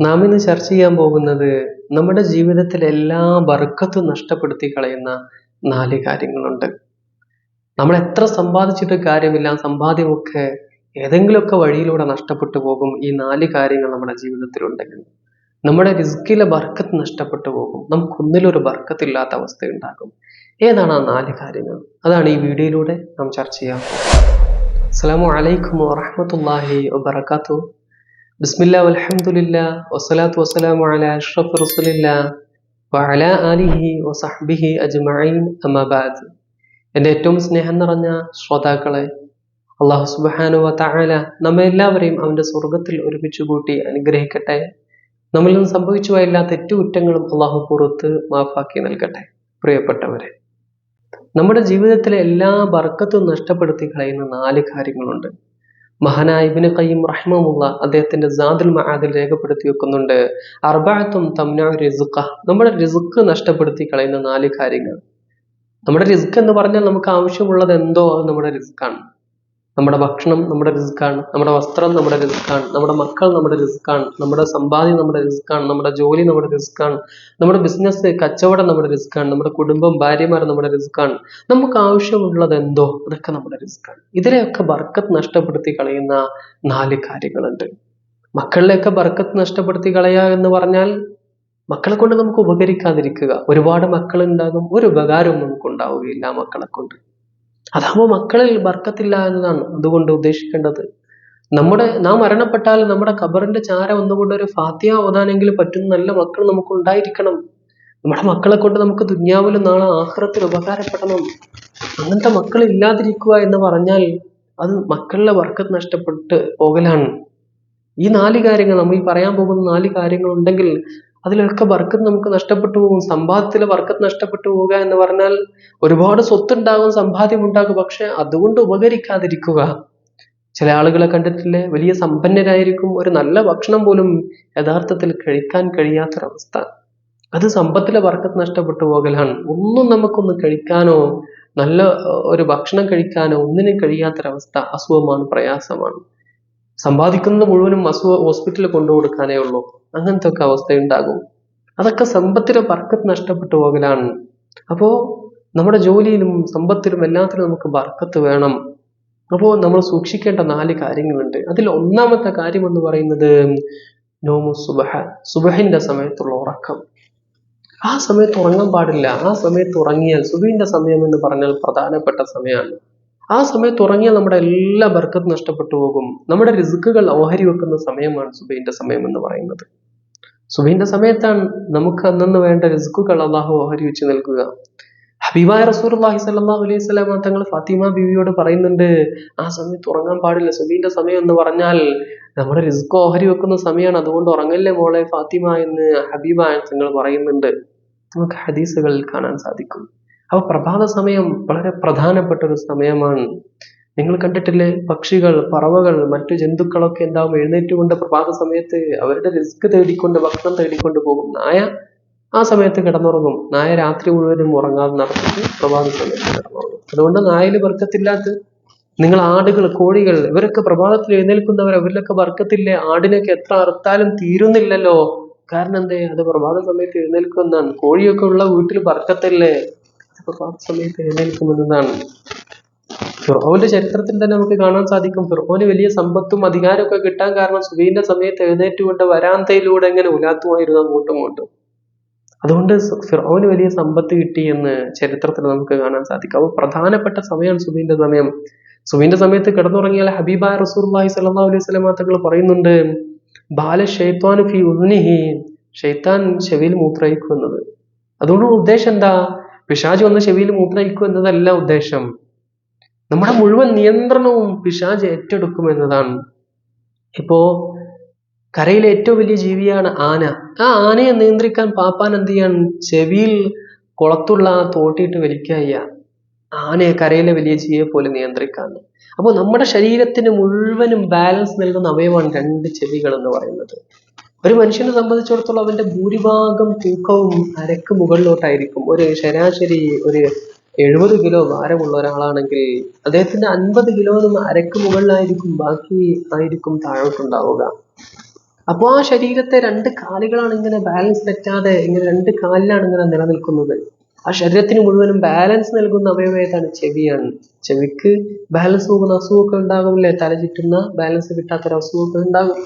നാം ഇന്ന് ചർച്ച ചെയ്യാൻ പോകുന്നത് നമ്മുടെ ജീവിതത്തിൽ എല്ലാ ബർക്കത്തും നഷ്ടപ്പെടുത്തി കളയുന്ന നാല് കാര്യങ്ങളുണ്ട്. നമ്മൾ എത്ര സമ്പാദിച്ചിട്ട് കാര്യമില്ല സമ്പാദ്യമൊക്കെ ഏതെങ്കിലുമൊക്കെ വഴിയിലൂടെ നഷ്ടപ്പെട്ടു പോകും ഈ നാല് കാര്യങ്ങൾ നമ്മുടെ ജീവിതത്തിൽ ഉണ്ടെങ്കിൽ നമ്മുടെ റിസ്കിലെ ബർക്കത്ത് നഷ്ടപ്പെട്ടു പോകും നമുക്കൊന്നിലൊരു ബർക്കത്തില്ലാത്ത അവസ്ഥയുണ്ടാകും. ഏതാണ് ആ നാല് കാര്യങ്ങൾ? അതാണ് ഈ വീഡിയോയിലൂടെ നാം ചർച്ച ചെയ്യാം അസ്സലാമു അലൈക്കും വറഹ്മത്തുള്ളാഹി വബറകാതുഹു. ബിസ്മില്ലാ വൽഹംദുലില്ലാ വസ്സലാത്തു വസ്സലാമു അലാ അഷ്റഫി റസൂലില്ലാ വഅലാ ആലിഹി വസഹ്ബിഹി അജ്മഈൻ അമ്മാ എന്റെ ഏറ്റവും സ്നേഹം നിറഞ്ഞ ശ്രോതാക്കളെ അള്ളാഹു സുബ്ഹാനഹു വതആല തആല നമ്മെ എല്ലാവരെയും അവന്റെ സ്വർഗത്തിൽ ഒരുമിച്ച് കൂട്ടി അനുഗ്രഹിക്കട്ടെ. നമ്മിൽ നിന്ന് സംഭവിച്ചു പോയ എല്ലാ തെറ്റുകുറ്റങ്ങളും അള്ളാഹു പുറത്ത് മാഫാക്കി നൽകട്ടെ. പ്രിയപ്പെട്ടവരെ നമ്മുടെ ജീവിതത്തിലെ എല്ലാ ബർക്കത്തും നഷ്ടപ്പെടുത്തി കളയുന്ന നാല് കാര്യങ്ങളുണ്ട്. മഹാനായ ഇബ്നു ഖയ്യിം റഹ്മുള്ള അദ്ദേഹത്തിന്റെ ജാദുൽ മഹാദിൽ രേഖപ്പെടുത്തി വെക്കുന്നുണ്ട്. അർബഅത്തും തംനഉ റിസുഖ. നമ്മുടെ റിസ്ക് നഷ്ടപ്പെടുത്തി കളയുന്ന നാല് കാര്യങ്ങൾ. നമ്മുടെ റിസ്ക് എന്ന് പറഞ്ഞാൽ നമുക്ക് ആവശ്യമുള്ളത് എന്തോ അത് നമ്മുടെ റിസ്ക്കാണ്. നമ്മുടെ ഭക്ഷണം നമ്മുടെ റിസ്ക്കാണ് നമ്മുടെ വസ്ത്രം നമ്മുടെ റിസ്ക്കാണ് നമ്മുടെ മക്കൾ നമ്മുടെ റിസ്ക്കാണ് നമ്മുടെ സമ്പാദ്യം നമ്മുടെ റിസ്ക്കാണ് നമ്മുടെ ജോലി നമ്മുടെ റിസ്ക്കാണ് നമ്മുടെ ബിസിനസ് കച്ചവടം നമ്മുടെ റിസ്ക്കാണ് നമ്മുടെ കുടുംബം ഭാര്യമാർ നമ്മുടെ റിസ്ക്കാണ് നമുക്ക് ആവശ്യമുള്ളത് എന്തോ? അതൊക്കെ നമ്മുടെ റിസ്ക്കാണ് ഇതിലെയൊക്കെ ബർക്കത്ത് നഷ്ടപ്പെടുത്തി കളയുന്ന നാല് കാര്യങ്ങളുണ്ട്. മക്കളിലെയൊക്കെ ബർക്കത്ത് നഷ്ടപ്പെടുത്തി കളയുക എന്ന് പറഞ്ഞാൽ മക്കളെ കൊണ്ട് നമുക്ക് ഉപകരിക്കാതിരിക്കുക. ഒരുപാട് മക്കൾ ഉണ്ടാകും ഒരു ഉപകാരവും നമുക്ക് ഉണ്ടാവുകയില്ല മക്കളെ കൊണ്ട്. അതാകുമ്പോൾ മക്കളിൽ ബർക്കത്തില്ല എന്നതാണ് അതുകൊണ്ട് ഉദ്ദേശിക്കേണ്ടത്. നമ്മുടെ നാം മരണപ്പെട്ടാൽ നമ്മുടെ ഖബറിന്റെ ചാര ഒന്നുകൊണ്ട് ഒരു ഫാത്തിയ ഓതാനെങ്കിലും പറ്റുന്ന നല്ല മക്കൾ നമുക്ക് ഉണ്ടായിരിക്കണം നമ്മുടെ മക്കളെ കൊണ്ട് നമുക്ക് ദുന്യാവിലും നാളെ ആഹ്റത്തിൽ ഉപകാരപ്പെടണം. അങ്ങനത്തെ മക്കൾ ഇല്ലാതിരിക്കുക എന്ന് പറഞ്ഞാൽ അത് മക്കളുടെ വർക്കത്ത് നഷ്ടപ്പെട്ട് പോകലാണ്. ഈ നാല് കാര്യങ്ങൾ നമ്മൾ പറയാൻ പോകുന്ന നാല് കാര്യങ്ങൾ ഉണ്ടെങ്കിൽ അതിലൊക്കെ ബർക്കത്ത് നമുക്ക് നഷ്ടപ്പെട്ടു പോകും. സമ്പാദ്യത്തിലെ ബർക്കത്ത് നഷ്ടപ്പെട്ടു പോവുക എന്ന് പറഞ്ഞാൽ ഒരുപാട് സ്വത്തുണ്ടാകും സമ്പാദ്യം ഉണ്ടാകും. പക്ഷെ അതുകൊണ്ട് ഉപകരിക്കാതിരിക്കുക. ചില ആളുകളെ കണ്ടിട്ടില്ലേ? വലിയ സമ്പന്നരായിരിക്കും. ഒരു നല്ല ഭക്ഷണം പോലും യഥാർത്ഥത്തിൽ കഴിക്കാൻ കഴിയാത്തൊരവസ്ഥ. അത് സമ്പത്തിലെ വർക്ക് നഷ്ടപ്പെട്ടു പോകലാണ്. ഒന്നും നമുക്കൊന്ന് കഴിക്കാനോ നല്ല ഒരു ഭക്ഷണം കഴിക്കാനോ ഒന്നിനും കഴിയാത്തൊരവസ്ഥ അസുഖമാണ് പ്രയാസമാണ്. സമ്പാദിക്കുന്നത് മുഴുവനും അസുഖ ഹോസ്പിറ്റലിൽ കൊണ്ടു കൊടുക്കാനേ ഉള്ളൂ. അങ്ങനത്തെ ഒക്കെ അവസ്ഥയുണ്ടാകും. അതൊക്കെ സമ്പത്തിലെ ബർക്കത്ത് നഷ്ടപ്പെട്ടു പോകലാണ്. അപ്പോ നമ്മുടെ ജോലിയിലും സമ്പത്തിലും എല്ലാത്തിലും നമുക്ക് ബർക്കത്ത് വേണം. അപ്പോൾ നമ്മൾ സൂക്ഷിക്കേണ്ട നാല് കാര്യങ്ങളുണ്ട്. അതിൽ ഒന്നാമത്തെ കാര്യം എന്ന് പറയുന്നത് നോമു സുബഹ സുബഹിന്റെ സമയത്തുള്ള ഉറക്കം. ആ സമയത്ത് ഉറങ്ങാൻ പാടില്ല. ആ സമയത്ത് ഉറങ്ങിയാൽ സുബഹിന്റെ സമയം എന്ന് പറഞ്ഞാൽ പ്രധാനപ്പെട്ട സമയമാണ്. ആ സമയത്ത് ഉറങ്ങിയാൽ നമ്മുടെ എല്ലാ ബർക്കത്ത് നഷ്ടപ്പെട്ടു പോകും. നമ്മുടെ റിസ്ക്കുകൾ ഓഹരി വെക്കുന്ന സമയമാണ് സുബൈന്റെ സമയം എന്ന് പറയുന്നത്. സുബൈന്റെ സമയത്താണ് നമുക്ക് അന്നു വേണ്ട റിസ്ക്കുകൾ അള്ളാഹു ഓഹരി വെച്ച് നൽകുക. ഹബീബായ റസൂർ അള്ളാഹി അലൈഹി സ്വലാമ തങ്ങൾ ഫാത്തിമ ബീവിയോട് പറയുന്നുണ്ട് ആ സമയത്ത് ഉറങ്ങാൻ പാടില്ല. സുബീന്റെ സമയം എന്ന് പറഞ്ഞാൽ നമ്മുടെ റിസ്ക് ഓഹരി വെക്കുന്ന സമയമാണ്. അതുകൊണ്ട് ഉറങ്ങല്ലേ മോളെ ഫാത്തിമ എന്ന് ഹബീബായ തങ്ങൾ പറയുന്നുണ്ട്. നമുക്ക് ഹദീസുകളിൽ കാണാൻ സാധിക്കും. അപ്പൊ പ്രഭാത സമയം വളരെ പ്രധാനപ്പെട്ട ഒരു സമയമാണ്. നിങ്ങൾ കണ്ടിട്ടില്ലേ? പക്ഷികൾ പറവകൾ മറ്റു ജന്തുക്കളൊക്കെ എന്താവും? എഴുന്നേറ്റുകൊണ്ട് പ്രഭാത സമയത്ത് അവരുടെ റിസ്ക് തേടിക്കൊണ്ട് ഭക്ഷണം തേടിക്കൊണ്ട് പോകും. നായ ആ സമയത്ത് കിടന്നുറങ്ങും. നായ രാത്രി മുഴുവനും ഉറങ്ങാതെ നടത്തിട്ട് പ്രഭാത സമയത്ത് കിടന്നുറങ്ങും. അതുകൊണ്ട് നായയിൽ വർക്കത്തില്ലാത്ത നിങ്ങൾ ആടുകൾ കോഴികൾ ഇവരൊക്കെ പ്രഭാതത്തിൽ എഴുന്നേൽക്കുന്നവർ അവരിലൊക്കെ വർക്കത്തില്ലേ? ആടിനൊക്കെ എത്ര അറുത്താലും തീരുന്നില്ലല്ലോ. കാരണം എന്തേ? അത് പ്രഭാത സമയത്ത് എഴുന്നേൽക്കുന്നതാണ് കോഴിയൊക്കെ ഉള്ള വീട്ടിൽ ബർക്കത്തല്ലേ പ്രഭാത സമയത്ത് എഴുന്നേൽക്കുമെന്നതാണ് ഫിറോന്റെ ചരിത്രത്തിൽ തന്നെ നമുക്ക് കാണാൻ സാധിക്കും. ഫിറോന് വലിയ സമ്പത്തും അധികാരമൊക്കെ കിട്ടാൻ കാരണം സുബീന്റെ സമയത്ത് എഴുന്നേറ്റുകൊണ്ട് വരാന്തയിലൂടെ എങ്ങനെ ഉലാത്തുമായിരുന്നു അങ്ങോട്ടും ഇങ്ങോട്ടും. അതുകൊണ്ട് ഫിറോന് വലിയ സമ്പത്ത് കിട്ടി എന്ന് ചരിത്രത്തിൽ നമുക്ക് കാണാൻ സാധിക്കും. അപ്പോൾ പ്രധാനപ്പെട്ട സമയമാണ് സുബീന്റെ സമയം. സുബീന്റെ സമയത്ത് കിടന്നുറങ്ങിയാൽ ഹബീബ റസൂർലാഹി സല്ലാ അലൈഹി സ്വലം തങ്ങൾ പറയുന്നുണ്ട് ബാല ഷെയ്ത്താനു ഫി ഉദ്നിഹി ഷെയ്ത്താൻ ചെവിയിൽ മൂത്രയിക്കുന്നത് അതുകൊണ്ടുള്ള അതുകൊണ്ട് ഉദ്ദേശം എന്താ? പിശാജ് വന്ന് ചെവിയിൽ മൂത്രയിക്കും എന്നതല്ല ഉദ്ദേശം. നമ്മുടെ മുഴുവൻ നിയന്ത്രണവും പിശാജ് ഏറ്റെടുക്കും എന്നതാണ്. ഇപ്പോ കരയിലെ ഏറ്റവും വലിയ ജീവിയാണ് ആന. ആ ആനയെ നിയന്ത്രിക്കാൻ പാപ്പാൻ എന്ത് ചെയ്യാൻ? ചെവിയിൽ കുളത്തുള്ള ആ തോട്ടിയിട്ട് വലിക്കുക ആനയെ കരയിലെ വലിയ ജീവിയെ പോലെ നിയന്ത്രിക്കാൻ അപ്പോൾ നമ്മുടെ ശരീരത്തിന് മുഴുവനും ബാലൻസ് നൽകുന്ന അവയവമാണ് രണ്ട് ചെവികൾ എന്ന് പറയുന്നത്. ഒരു മനുഷ്യനെ സംബന്ധിച്ചിടത്തോളം അവന്റെ ഭൂരിഭാഗം തൂക്കവും അരക്ക് മുകളിലോട്ടായിരിക്കും. ഒരു ശരാശരി ഒരു എഴുപത് കിലോ ഭാരമുള്ള ഒരാളാണെങ്കിൽ അദ്ദേഹത്തിന്റെ അൻപത് കിലോ അരക്ക് മുകളിലായിരിക്കും ബാക്കി ആയിരിക്കും താഴോട്ടുണ്ടാവുക. അപ്പോൾ ആ ശരീരത്തെ രണ്ട് കാലുകളാണ് ഇങ്ങനെ ബാലൻസ് തെറ്റാതെ ഇങ്ങനെ രണ്ട് കാലിലാണ് ഇങ്ങനെ നിലനിൽക്കുന്നത്. ആ ശരീരത്തിന് മുഴുവനും ബാലൻസ് നൽകുന്ന അവയവേതാണ് ചെവിയാണ്. ചെവിക്ക് ബാലൻസ് പോകുന്ന അസുഖമൊക്കെ ഉണ്ടാകുമല്ലേ തല ചുറ്റുന്ന ബാലൻസ് കിട്ടാത്തൊരു അസുഖമൊക്കെ ഉണ്ടാകും.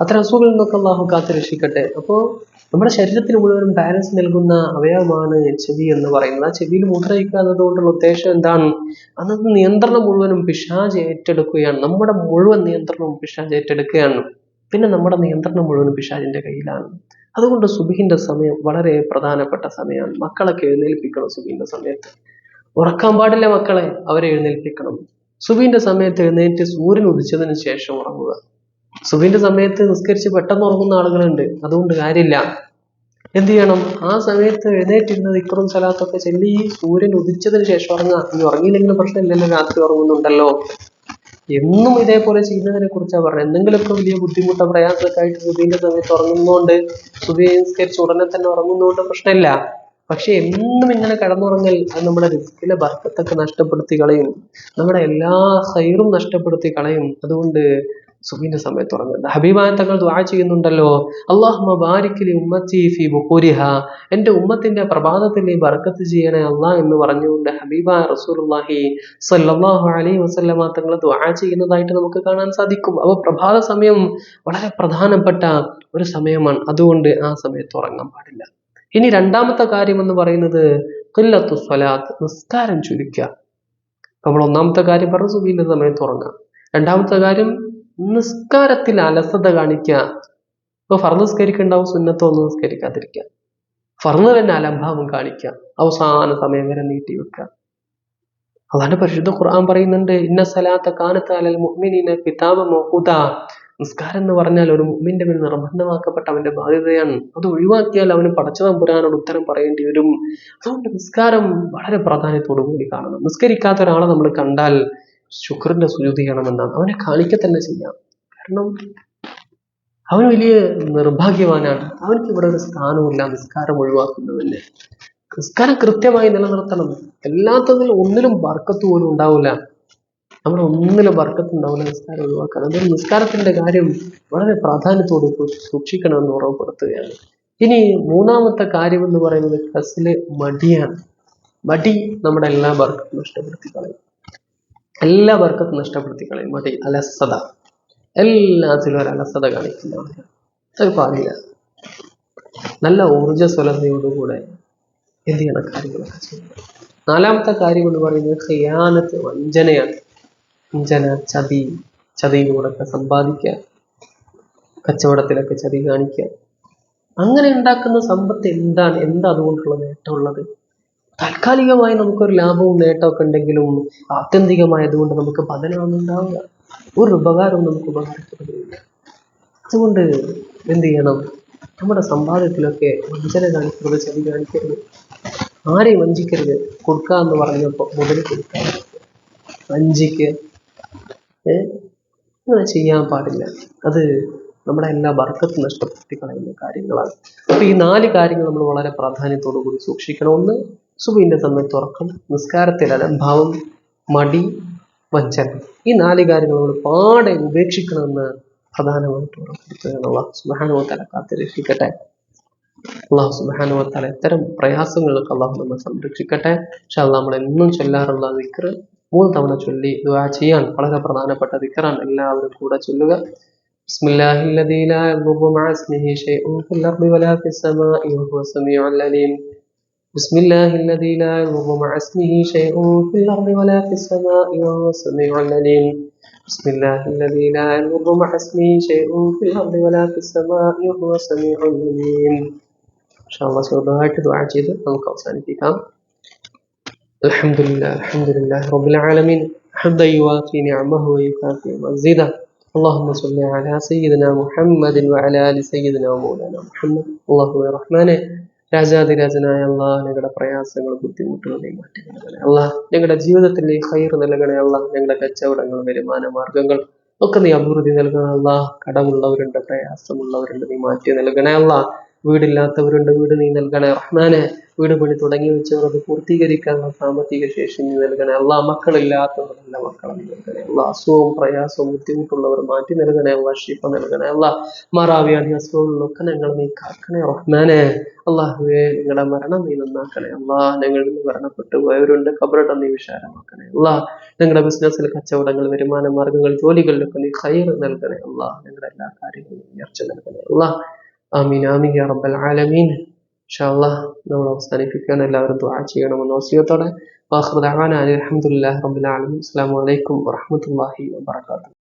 അത്തരം അസുഖങ്ങളിൽ നിന്നൊക്കെ അള്ളാഹു കാത്ത് രക്ഷിക്കട്ടെ അപ്പോൾ നമ്മുടെ ശരീരത്തിന് മുഴുവനും ബാലൻസ് നൽകുന്ന അവയവമാണ് ചെവി എന്ന് പറയുന്നത്. ആ ചെവിയിൽ മുദ്രയിക്കുക എന്നതുകൊണ്ടുള്ള ഉദ്ദേശം എന്താണ്? അന്നത്തെ നിയന്ത്രണം മുഴുവനും പിശാജ് ഏറ്റെടുക്കുകയാണ്. നമ്മുടെ മുഴുവൻ നിയന്ത്രണവും പിശാജ് ഏറ്റെടുക്കുകയാണ്. പിന്നെ നമ്മുടെ നിയന്ത്രണം മുഴുവനും പിശാജിന്റെ കയ്യിലാണ്. അതുകൊണ്ട് സുബിഹിന്റെ സമയം വളരെ പ്രധാനപ്പെട്ട സമയമാണ്. മക്കളൊക്കെ എഴുന്നേൽപ്പിക്കണം സുബിഹിന്റെ സമയത്ത്. ഉറക്കാൻ പാടില്ല മക്കളെ അവരെ എഴുന്നേൽപ്പിക്കണം. സുബിന്റെ സമയത്ത് എഴുന്നേറ്റ് സൂര്യൻ ഉദിച്ചതിന് ശേഷം ഉറങ്ങുക. സുബിന്റെ സമയത്ത് നിസ്കരിച്ച് പെട്ടെന്ന് ഉറങ്ങുന്ന ആളുകളുണ്ട്. അതുകൊണ്ട് കാര്യമില്ല. എന്ത് ചെയ്യണം? ആ സമയത്ത് എഴുന്നേറ്റിരുന്നത് ഇക്കറും സ്ഥലത്തൊക്കെ ചെല്ലി സൂര്യൻ ഉദിച്ചതിന് ശേഷം ഉറങ്ങുക. ഇനി ഉറങ്ങിയില്ലെങ്കിലും പ്രശ്നമില്ലല്ലോ രാത്രി ഉറങ്ങുന്നുണ്ടല്ലോ. എന്നും ഇതേപോലെ ചെയ്യുന്നതിനെ കുറിച്ചാണ് പറഞ്ഞത്. എന്തെങ്കിലുമൊക്കെ വലിയ ബുദ്ധിമുട്ടോ പ്രയാസമൊക്കെ ആയിട്ട് സുബീന്റെ സമയത്ത് ഉറങ്ങുന്നതുകൊണ്ട് സുബി നിസ്കരിച്ച് ഉടനെ തന്നെ ഉറങ്ങുന്നതുകൊണ്ട് പ്രശ്നമില്ല. പക്ഷെ എന്നും ഇങ്ങനെ കിടന്നുറങ്ങൽ അത് നമ്മുടെ റിസ്കിലെ ബർക്കത്തൊക്കെ നഷ്ടപ്പെടുത്തി കളയും. നമ്മുടെ എല്ലാ ഹൈറും നഷ്ടപ്പെടുത്തി കളയും. അതുകൊണ്ട് സുബീന്റെ സമയത്ത് ഉറങ്ങുന്നത് ഹബീബായ തങ്ങൾ ദ്വാ ചെയ്യുന്നുണ്ടല്ലോ. അള്ളാഹു ബാരിക്കലി ഉമ്മത്തി ഫി ബുഖൂരിഹ. എന്റെ ഉമ്മത്തിന്റെ പ്രഭാതത്തിൽ നീ ബർക്കത്ത് ചെയ്യണേ അള്ളാഹ് എന്ന് പറഞ്ഞുകൊണ്ട് ഹബീബ റസൂലുള്ളാഹി സല്ലാഹു അലൈഹി വസല്ലമ തങ്ങൾ ദ്വാ ചെയ്യുന്നതായിട്ട് നമുക്ക് കാണാൻ സാധിക്കും. അപ്പോൾ പ്രഭാത സമയം വളരെ പ്രധാനപ്പെട്ട ഒരു സമയമാണ്. അതുകൊണ്ട് ആ സമയത്ത് ഉറങ്ങാൻ പാടില്ല. ഇനി രണ്ടാമത്തെ കാര്യം എന്ന് പറയുന്നത് കൊല്ലത്തു സ്വലാത്ത് നിസ്കാരം ചുരുക്കുക നമ്മൾ ഒന്നാമത്തെ കാര്യം പറഞ്ഞു സുബീന്റെ സമയത്ത് ഉറങ്ങാം രണ്ടാമത്തെ കാര്യം നിസ്കാരത്തിൽ അലസത കാണിക്കുക. അപ്പൊ ഫറന്ന് നിസ്കരിക്കുണ്ടാവും സുന്നത്തോ ഒന്നും നിസ്കരിക്കാതിരിക്കുക. ഫറന്ന് തന്നെ അലംഭാവം കാണിക്കുക. അവസാന സമയം വരെ നീട്ടി വെക്കുക. അതാണ് പരിശുദ്ധ ഖുർആൻ പറയുന്നുണ്ട് ഇന്ന സലാത്ത കാനത്ത് അലൽ മുഅ്മിനീന മോഹുദ നിസ്കാരം എന്ന് പറഞ്ഞാൽ ഒരു മുഹ്മിന്റെ മേൽ നിർബന്ധമാക്കപ്പെട്ട അവന്റെ ബാധ്യതയാണ്. അത് ഒഴിവാക്കിയാൽ അവന് പടച്ച തമ്പുരാനോട് ഉത്തരം പറയേണ്ടി വരും. അതുകൊണ്ട് നിസ്കാരം വളരെ പ്രാധാന്യത്തോടു കൂടി കാണണം. നിസ്കരിക്കാത്ത ഒരാളെ നമ്മൾ കണ്ടാൽ ശുക്രന്റെ സുജൂതി ചെയ്യണമെന്നാണ്. അവനെ കാണിക്ക തന്നെ ചെയ്യാം. കാരണം അവൻ വലിയ നിർഭാഗ്യവാനാണ്. അവനക്ക് ഇവിടെ ഒരു സ്ഥാനമില്ല നിസ്കാരം ഒഴിവാക്കുന്നവന്. നിസ്കാരം കൃത്യമായി നിലനിർത്തണം. എല്ലാത്തതിലും ഒന്നിലും ബർക്കത്ത് പോലും ഉണ്ടാവില്ല. നമ്മുടെ ഒന്നിലും ബർക്കത്ത് ഉണ്ടാവില്ല നിസ്കാരം ഒഴിവാക്കാൻ. അതുകൊണ്ട് നിസ്കാരത്തിന്റെ കാര്യം വളരെ പ്രാധാന്യത്തോട് സൂക്ഷിക്കണമെന്ന് ഓർമ്മപ്പെടുത്തുകയാണ്. ഇനി മൂന്നാമത്തെ കാര്യം എന്ന് പറയുന്നത് കസിലെ മടിയാണ്. മടി നമ്മുടെ എല്ലാ ബർക്കത്തും നഷ്ടപ്പെടുത്തി കളയും. എല്ലാ ബർക്കത്തും നഷ്ടപ്പെടുത്തി കളയും. മതി അലസത. എല്ലാത്തിലും ഒരു അലസത കാണിക്കുന്നവരാണ് അത് പാടില്ല. നല്ല ഊർജസ്വലതയോടുകൂടെ എന്ത് ചെയ്യണം കാര്യങ്ങളൊക്കെ ചെയ്യണം. നാലാമത്തെ കാര്യം എന്ന് പറയുന്നത് ഹയാനത്ത് വഞ്ചനയാണ്. വഞ്ചന ചതി ചതിയിലൂടെയൊക്കെ സമ്പാദിക്കുക. കച്ചവടത്തിലൊക്കെ ചതി കാണിക്കുക. അങ്ങനെ ഉണ്ടാക്കുന്ന സമ്പത്ത് എന്താണ്? എന്താ അതുകൊണ്ടുള്ള നേട്ടമുള്ളത്? താൽക്കാലികമായി നമുക്കൊരു ലാഭവും നേട്ടമൊക്കെ ഉണ്ടെങ്കിലും ആത്യന്തികമായതുകൊണ്ട് നമുക്ക് പതനമൊന്നും ഉണ്ടാവില്ല ഒരു ഉപകാരവും നമുക്ക് ഉപകാരപ്പെടുകയില്ല അതുകൊണ്ട് എന്ത് ചെയ്യണം? നമ്മുടെ സമ്പാദ്യത്തിലൊക്കെ വഞ്ചന കാണിക്കരുത് ചതി കാണിക്കരുത്. ആരെയും വഞ്ചിക്കരുത്. കൊടുക്കുക എന്ന് പറഞ്ഞപ്പോൾ മുതൽ കൊടുക്കുക വഞ്ചിക്ക് അങ്ങനെ ചെയ്യാൻ പാടില്ല. അത് നമ്മുടെ എല്ലാ ബർക്കത്തും നഷ്ടപ്പെടുത്തി കളയുന്ന കാര്യങ്ങളാണ്. അപ്പൊ ഈ നാല് കാര്യങ്ങൾ നമ്മൾ വളരെ പ്രാധാന്യത്തോടു കൂടി സൂക്ഷിക്കണം. ഒന്ന് സുബീന്റെ സമയത്ത് ഉറക്കം നിസ്കാരത്തിൽ അലംഭാവം മടി വഞ്ചന ഈ നാല് കാര്യങ്ങൾ നമ്മൾ പാടെ ഉപേക്ഷിക്കണമെന്ന് പ്രധാനമായിട്ട് ഉറപ്പെടുത്തുകയാണ് അള്ളാഹു സുബാനുവത്തല കാത്തിരക്ഷിക്കട്ടെ അള്ളാഹു സുബാനുവത്തല ഇത്തരം പ്രയാസങ്ങൾക്ക് അള്ളാഹു നമ്മെ സംരക്ഷിക്കട്ടെ പക്ഷെ അത് നമ്മൾ എന്നും ചൊല്ലാറുള്ള ദിക്ർ മൂന്ന് തവണ ചൊല്ലി ദുആ ചെയ്യാൻ വളരെ പ്രധാനപ്പെട്ട ദിക്റാണ് എല്ലാവരും കൂടെ ചൊല്ലുക بسم الله الذي لا يضر مع اسمه شيء في الأرض ولا في السماء وهو السميع العليم بسم الله الذي لا يضر مع اسمه شيء في الأرض ولا في السماء وهو السميع العليم بسم الله الذي لا يضر مع اسمه شيء في الأرض ولا في السماء وهو السميع العليم إن شاء الله ചെറുതായിട്ട് ദുആ ചെയ്ത് നമുക്ക് അവസാനിപ്പിക്കാം الحمد لله الحمد لله رب العالمين حمدا يوافي نعمه ويكافئ مزيدا اللهم صل على سيدنا محمد وعلى آل سيدنا ومولانا محمد اللهم يا رحمانه രാജാതിരാജനായ അള്ളാഹ് ഞങ്ങളുടെ പ്രയാസങ്ങളും ബുദ്ധിമുട്ടുകളെയും മാറ്റി അള്ളാഹ് ഞങ്ങളുടെ ജീവിതത്തിലെ ഹൈർ നൽകണേ അള്ളാഹ്. ഞങ്ങളുടെ കച്ചവടങ്ങൾ വരുമാന മാർഗങ്ങൾ ഒക്കെ നീ അഭിവൃദ്ധി നൽകണേ അള്ളാഹ്. കടമുള്ളവരുണ്ട് പ്രയാസമുള്ളവരുണ്ട് നീ മാറ്റി നൽകണേ അള്ളാഹ്. വീടില്ലാത്തവരുണ്ട് വീട് നീ നൽകണേ. റഹ്മാനെ വീട് പണി തുടങ്ങി വെച്ചവർ അത് പൂർത്തീകരിക്കാനുള്ള സാമ്പത്തിക ശേഷി നീ നൽകണേ. അല്ല മക്കളില്ലാത്തവർ നല്ല മക്കളെ നൽകണേ. അല്ല അസുഖവും പ്രയാസവും ബുദ്ധിമുട്ടുള്ളവർ മാറ്റി നൽകണേ. അല്ല ഷിപ്പ നൽകണേ. അല്ല മാറാവ്യാധി അസുഖങ്ങളിലൊക്കെ ഞങ്ങൾ നീ കാക്കണേ. റഹ്മാനെ അള്ളാഹുവെ നിങ്ങളുടെ മരണം നീ നന്നാക്കണേ. അല്ലാ ഞങ്ങളിൽ നിന്ന് മരണപ്പെട്ടു പോയവരുണ്ട്. കബറിടം നീ വിശാലമാക്കണേ. അല്ലാ ഞങ്ങളുടെ ബിസിനസ്സിൽ കച്ചവടങ്ങൾ വരുമാന മാർഗങ്ങൾ ജോലികളിലൊക്കെ നീ ഖൈർ നൽകണേ. അല്ലാ ഞങ്ങളുടെ എല്ലാ കാര്യങ്ങളും ഉയർച്ച നൽകണേ. അള്ളാ ആമീൻ ആമീൻ യാ റബ്ബൽ ആലമീൻ ഇൻഷാ അള്ളാഹ് നമ്മൾ അവസാനിപ്പിക്കാൻ എല്ലാവരും ദുആ ചെയ്യണമെന്ന് വസിയത്തോടെ വാഹൃദാന അലഹമുല്ലാ റബ്ബുൽ ആലമീൻ അസ്സലാമു അലൈക്കും വറഹ്മത്തുള്ളാഹി വബറകാതുഹു